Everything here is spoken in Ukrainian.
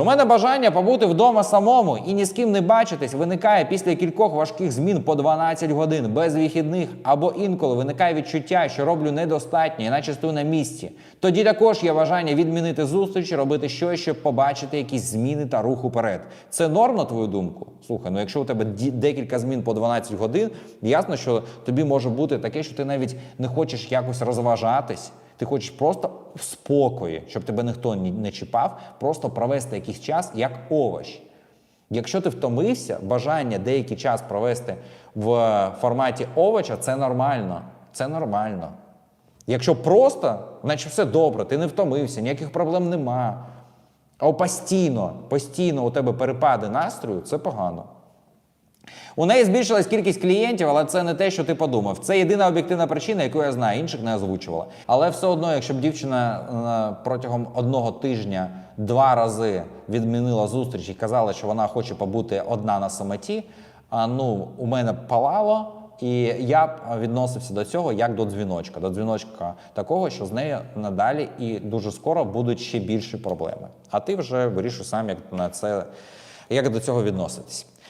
У мене бажання побути вдома самому і ні з ким не бачитись виникає після кількох важких змін по 12 годин без вихідних, або інколи виникає відчуття, що роблю недостатньо, іначе стою на місці. Тоді також є бажання відмінити зустріч, робити щось, щоб побачити якісь зміни та рух уперед. Це норм, на твою думку? Слухай, ну якщо у тебе декілька змін по 12 годин, ясно, що тобі може бути таке, що ти навіть не хочеш якось розважатись. Ти хочеш просто в спокої, щоб тебе ніхто не чіпав, просто провести якийсь час як овощ. Якщо ти втомився, бажання деякий час провести в форматі овоча, це нормально. Це нормально. Якщо просто, значить все добре, ти не втомився, ніяких проблем нема. А постійно, постійно у тебе перепади настрою, це погано. У неї збільшилась кількість клієнтів, але це не те, що ти подумав. Це єдина об'єктивна причина, яку я знаю, інших не озвучувала. Але все одно, якщо б дівчина е, протягом одного тижня два рази відмінила зустріч і казала, що вона хоче побути одна на самоті, а ну у мене палало. І я відносився до цього як до дзвіночка, до дзвіночка такого, що з нею надалі і дуже скоро будуть ще більші проблеми. А ти вже вирішуй сам, як на це, як до цього відноситись.